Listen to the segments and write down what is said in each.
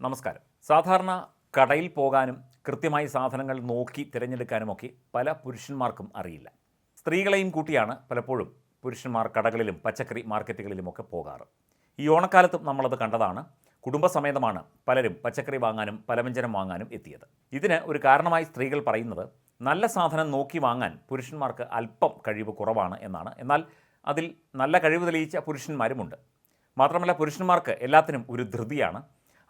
നമസ്കാരം. സാധാരണ കടയിൽ പോകാനും കൃത്യമായി സാധനങ്ങൾ നോക്കി തിരഞ്ഞെടുക്കാനുമൊക്കെ പല പുരുഷന്മാർക്കും അറിയില്ല. സ്ത്രീകളെയും കൂട്ടിയാണ് പലപ്പോഴും പുരുഷന്മാർ കടകളിലും പച്ചക്കറി മാർക്കറ്റുകളിലുമൊക്കെ പോകാറ്. ഈ ഓണക്കാലത്തും നമ്മളത് കണ്ടതാണ്. കുടുംബസമേതമാണ് പലരും പച്ചക്കറി വാങ്ങാനും പലവ്യഞ്ജനം വാങ്ങാനും എത്തിയത്. ഇതിന് ഒരു കാരണമായി സ്ത്രീകൾ പറയുന്നത് നല്ല സാധനം നോക്കി വാങ്ങാൻ പുരുഷന്മാർക്ക് അല്പം കഴിവ് കുറവാണ് എന്നാണ്. എന്നാൽ അതിൽ നല്ല കഴിവ് തെളിയിച്ച പുരുഷന്മാരുമുണ്ട്. മാത്രമല്ല പുരുഷന്മാർക്ക് എല്ലാത്തിനും ഒരു ധൃതിയാണ്.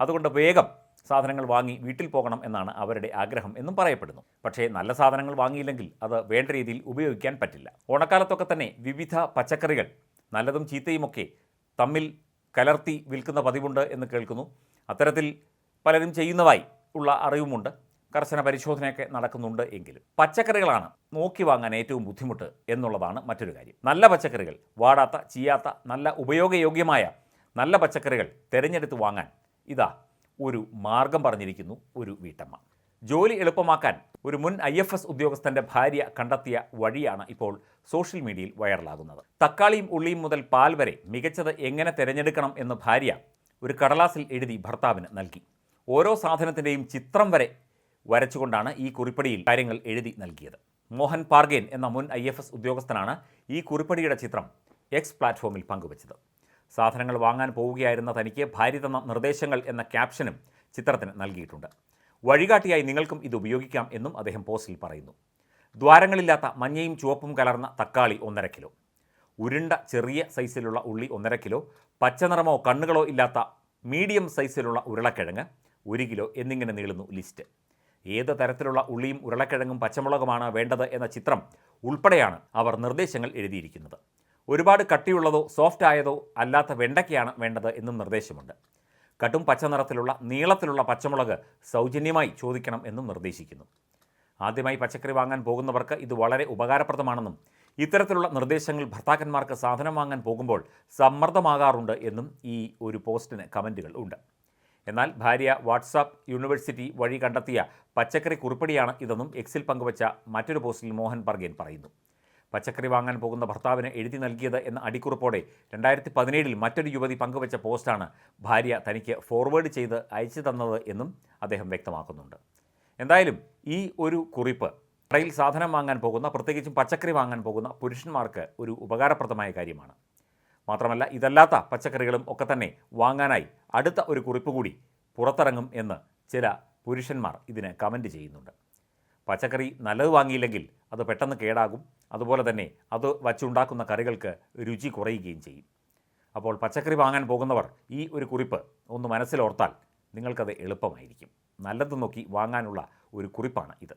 അതുകൊണ്ട് വേഗം സാധനങ്ങൾ വാങ്ങി വീട്ടിൽ പോകണം എന്നാണ് അവരുടെ ആഗ്രഹം എന്നും പറയപ്പെടുന്നു. പക്ഷേ നല്ല സാധനങ്ങൾ വാങ്ങിയില്ലെങ്കിൽ അത് വേണ്ട രീതിയിൽ ഉപയോഗിക്കാൻ പറ്റില്ല. ഓണക്കാലത്തൊക്കെ തന്നെ വിവിധ പച്ചക്കറികൾ നല്ലതും ചീത്തയുമൊക്കെ തമ്മിൽ കലർത്തി വിൽക്കുന്ന പതിവുണ്ട് എന്ന് കേൾക്കുന്നു. അത്തരത്തിൽ പലരും ചെയ്യുന്നതായി ഉള്ള അറിവുമുണ്ട്. കർശന പരിശോധനയൊക്കെ നടക്കുന്നുണ്ട് എങ്കിലും പച്ചക്കറികളാണ് നോക്കി വാങ്ങാൻ ഏറ്റവും ബുദ്ധിമുട്ട് എന്നുള്ളതാണ് മറ്റൊരു കാര്യം. നല്ല പച്ചക്കറികൾ വാടാത്ത ചീയാത്ത നല്ല ഉപയോഗയോഗ്യമായ നല്ല പച്ചക്കറികൾ തിരഞ്ഞെടുത്ത് വാങ്ങാൻ ഇതാ ഒരു മാർഗം പറഞ്ഞിരിക്കുന്നു ഒരു വീട്ടമ്മ. ജോലി എളുപ്പമാക്കാൻ ഒരു മുൻ ഐ എഫ് എസ് ഉദ്യോഗസ്ഥന്റെ ഭാര്യ കണ്ടെത്തിയ വഴിയാണ് ഇപ്പോൾ സോഷ്യൽ മീഡിയയിൽ വൈറലാകുന്നത്. തക്കാളിയും ഉള്ളിയും മുതൽ പാൽ വരെ മികച്ചത് എങ്ങനെ തിരഞ്ഞെടുക്കണം എന്ന് ഭാര്യ ഒരു കടലാസിൽ എഴുതി ഭർത്താവിന് നൽകി. ഓരോ സാധനത്തിന്റെയും ചിത്രം വരെ വരച്ചുകൊണ്ടാണ് ഈ കുറിപ്പടിയിൽ കാര്യങ്ങൾ എഴുതി നൽകിയത്. മോഹൻ പാർഗേൻ എന്ന മുൻ ഐ എഫ് എസ് ഉദ്യോഗസ്ഥനാണ് ഈ കുറിപ്പടിയുടെ ചിത്രം എക്സ് പ്ലാറ്റ്ഫോമിൽ പങ്കുവച്ചത്. സാധനങ്ങൾ വാങ്ങാൻ പോവുകയായിരുന്ന തനിക്ക് ഭാര്യ തന്ന നിർദ്ദേശങ്ങൾ എന്ന ക്യാപ്ഷനും ചിത്രത്തിന് നൽകിയിട്ടുണ്ട്. വഴികാട്ടിയായി നിങ്ങൾക്കും ഇത് ഉപയോഗിക്കാം എന്നും അദ്ദേഹം പോസ്റ്റിൽ പറയുന്നു. ദ്വാരങ്ങളില്ലാത്ത മഞ്ഞയും ചുവപ്പും കലർന്ന തക്കാളി ഒന്നര കിലോ. ഉരുണ്ട ചെറിയ സൈസിലുള്ള ഉള്ളി ഒന്നര കിലോ. പച്ചനിറമോ കണ്ണുകളോ ഇല്ലാത്ത മീഡിയം സൈസിലുള്ള ഉരുളക്കിഴങ്ങ് ഒരു കിലോ എന്നിങ്ങനെ നീളുന്നു ലിസ്റ്റ്. ഏത് തരത്തിലുള്ള ഉള്ളിയും ഉരുളക്കിഴങ്ങും പച്ചമുളകുമാണ് വേണ്ടത് എന്ന ചിത്രം ഉൾപ്പെടെയാണ് അവർ നിർദ്ദേശങ്ങൾ എഴുതിയിരിക്കുന്നത്. ഒരുപാട് കട്ടിയുള്ളതോ സോഫ്റ്റ് ആയതോ അല്ലാത്ത വെണ്ടയ്ക്കയാണ് വേണ്ടത് എന്നും നിർദ്ദേശമുണ്ട്. കട്ടും പച്ച നിറത്തിലുള്ള നീളത്തിലുള്ള പച്ചമുളക് സൗജന്യമായി ചോദിക്കണം എന്നും നിർദ്ദേശിക്കുന്നു. ആദ്യമായി പച്ചക്കറി വാങ്ങാൻ പോകുന്നവർക്ക് ഇത് വളരെ ഉപകാരപ്രദമാണെന്നും ഇത്തരത്തിലുള്ള നിർദ്ദേശങ്ങൾ ഭർത്താക്കന്മാർക്ക് സാധനം വാങ്ങാൻ പോകുമ്പോൾ സമ്മർദ്ദമാകാറുണ്ട് എന്നും ഈ ഒരു പോസ്റ്റിന് കമന്റുകൾ ഉണ്ട്. എന്നാൽ ഭാര്യ വാട്സാപ്പ് യൂണിവേഴ്സിറ്റി വഴി കണ്ടെത്തിയ പച്ചക്കറി കുറിപ്പടിയാണ് ഇതെന്നും എക്സിൽ പങ്കുവച്ച മറ്റൊരു പോസ്റ്റിൽ മോഹൻ പർഗേൻ പറയുന്നു. പച്ചക്കറി വാങ്ങാൻ പോകുന്ന ഭർത്താവിന് എഴുതി നൽകിയത് എന്ന അടിക്കുറിപ്പോടെ രണ്ടായിരത്തി പതിനേഴിൽ മറ്റൊരു യുവതി പങ്കുവച്ച പോസ്റ്റാണ് ഭാര്യ തനിക്ക് ഫോർവേഡ് ചെയ്ത് അയച്ചു തന്നത് എന്നും അദ്ദേഹം വ്യക്തമാക്കുന്നുണ്ട്. എന്തായാലും ഈ ഒരു കുറിപ്പ് ട്രയിൽ സാധനം വാങ്ങാൻ പോകുന്ന പ്രത്യേകിച്ചും പച്ചക്കറി വാങ്ങാൻ പോകുന്ന പുരുഷന്മാർക്ക് ഒരു ഉപകാരപ്രദമായ കാര്യമാണ്. മാത്രമല്ല ഇതല്ലാത്ത പച്ചക്കറികളും ഒക്കെ തന്നെ വാങ്ങാനായി അടുത്ത ഒരു കുറിപ്പ് കൂടി പുറത്തിറങ്ങും എന്ന് ചില പുരുഷന്മാർ ഇതിന് കമന്റ് ചെയ്യുന്നുണ്ട്. പച്ചക്കറി നല്ലത് വാങ്ങിയില്ലെങ്കിൽ അത് പെട്ടെന്ന് കേടാകും. അതുപോലെ തന്നെ അത് വച്ചുണ്ടാക്കുന്ന കറികൾക്ക് രുചി കുറയുകയും ചെയ്യും. അപ്പോൾ പച്ചക്കറി വാങ്ങാൻ പോകുന്നവർ ഈ ഒരു കുറിപ്പ് ഒന്ന് മനസ്സിലോർത്താൽ നിങ്ങൾക്കത് എളുപ്പമായിരിക്കും. നല്ലത് നോക്കി വാങ്ങാനുള്ള ഒരു കുറിപ്പാണ് ഇത്.